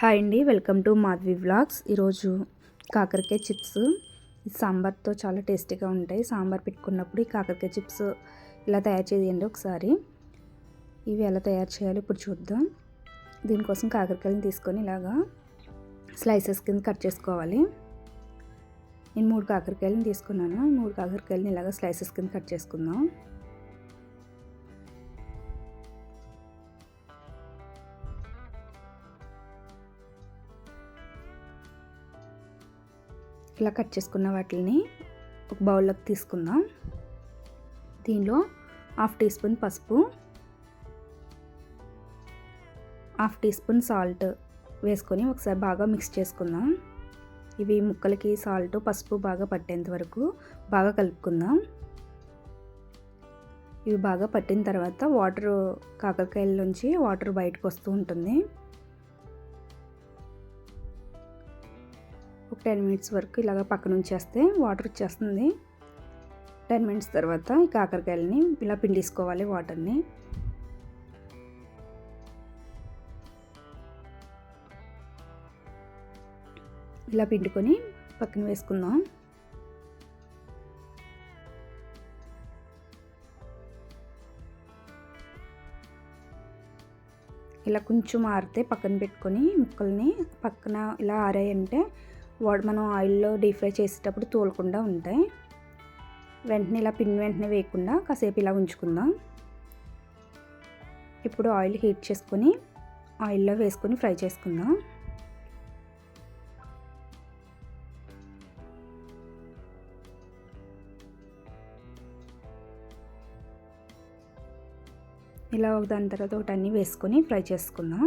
Hi అండి welcome to Madhavi vlogs. ఈరోజు కాకరకాయ చిప్స్. సాంబార్తో చాలా టేస్టీగా ఉంటాయి. సాంబార్ పెట్టుకున్నప్పుడు ఈ కాకరకాయ చిప్స్ ఇలా తయారు చేయండి ఒకసారి. ఇవి ఎలా తయారు చేయాలో ఇప్పుడు చూద్దాం. దీనికోసం కాకరకాయలను తీసుకొని ఇలాగా స్లైసెస్ కింద కట్ చేసుకోవాలి. నేను మూడు కాకరకాయలను తీసుకున్నాను. మూడు కాకరకాయలను ఇలాగ స్లైసెస్ కింద కట్ చేసుకుందాం. ఇలా కట్ చేసుకున్న వాటిని ఒక బౌల్లోకి తీసుకుందాం. దీనిలో హాఫ్ టీ స్పూన్ పసుపు హాఫ్ టీ స్పూన్ సాల్ట్ వేసుకొని ఒకసారి బాగా మిక్స్ చేసుకుందాం. ఇవి ముక్కలకి సాల్ట్ పసుపు బాగా పట్టేంత వరకు బాగా కలుపుకుందాం. ఇవి బాగా పట్టిన తర్వాత వాటర్ కాకరకాయల నుంచి వాటర్ బయటకు వస్తూ ఉంటుంది. ఒక టెన్ మినిట్స్ వరకు ఇలాగ పక్కన ఉంచేస్తే వాటర్ వచ్చేస్తుంది. టెన్ మినిట్స్ తర్వాత ఈ కాకరకాయలని ఇలా పిండేసుకోవాలి వాటర్ని. ఇలా పిండుకొని పక్కన వేసుకుందాం. ఇలా కొంచెం ఆరితే పక్కన పెట్టుకొని ముక్కల్ని పక్కన ఇలా ఆరాయంటే వాడు మనం ఆయిల్లో డీప్ ఫ్రై చేసేటప్పుడు తోలకుండా ఉంటాయి వెంటనే ఇలా పిన్ వెంటనే వేయకుండా కాసేపు ఇలా ఉంచుకుందాం. ఇప్పుడు ఆయిల్ హీట్ చేసుకొని ఆయిల్లో వేసుకొని ఫ్రై చేసుకుందాం. ఇలా ఒక దాని తర్వాత ఒకటి అన్నీ వేసుకొని ఫ్రై చేసుకుందాం.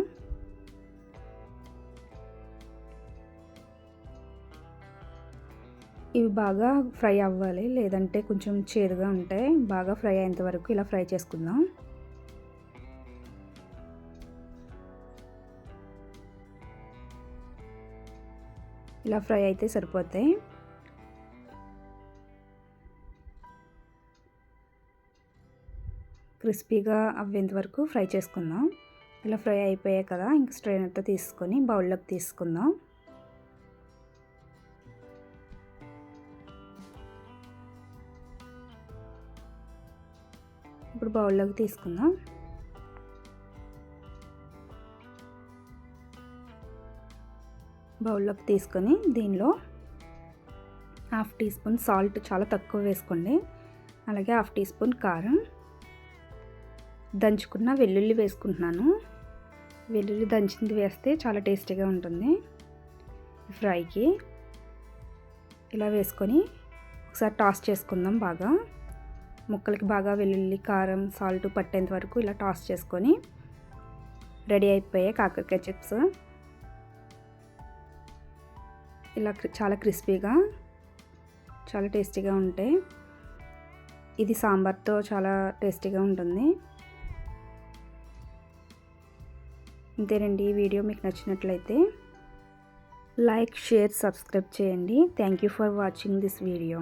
ఇవి బాగా ఫ్రై అవ్వాలి లేదంటే కొంచెం చేదుగా ఉంటాయి బాగా ఫ్రై అయ్యేంత వరకు ఇలా ఫ్రై చేసుకుందాం. ఇలా ఫ్రై అయితే సరిపోతాయి. క్రిస్పీగా అవ్వేంత వరకు ఫ్రై చేసుకుందాం. ఇలా ఫ్రై అయిపోయాయి కదా ఇంక స్ట్రైనర్తో తీసుకొని బౌల్లోకి తీసుకుందాం. ఇప్పుడు బౌల్లోకి తీసుకుందాం. బౌల్లోకి తీసుకొని దీనిలో హాఫ్ టీ స్పూన్ సాల్ట్ చాలా తక్కువ వేసుకోండి. అలాగే హాఫ్ టీ స్పూన్ కారం. దంచుకున్న వెల్లుల్లి వేసుకుంటున్నాను. వెల్లుల్లి దంచింది వేస్తే చాలా టేస్టీగా ఉంటుంది. ఫ్రైకి ఇలా వేసుకొని ఒకసారి టాస్ చేసుకుందాం బాగా. ముక్కలకి బాగా వెల్లుల్లి కారం సాల్ట్ పట్టేంత వరకు ఇలా టాస్ చేసుకొని రెడీ అయిపోయాయి కాకరకాయ చిప్స్. ఇలా చాలా క్రిస్పీగా చాలా టేస్టీగా ఉంటాయి ఇది సాంబార్తో చాలా టేస్టీగా ఉంటుంది. అంతేనండి ఈ వీడియో మీకు నచ్చినట్లయితే లైక్ షేర్ సబ్స్క్రైబ్ చేయండి. Thank you for watching this video.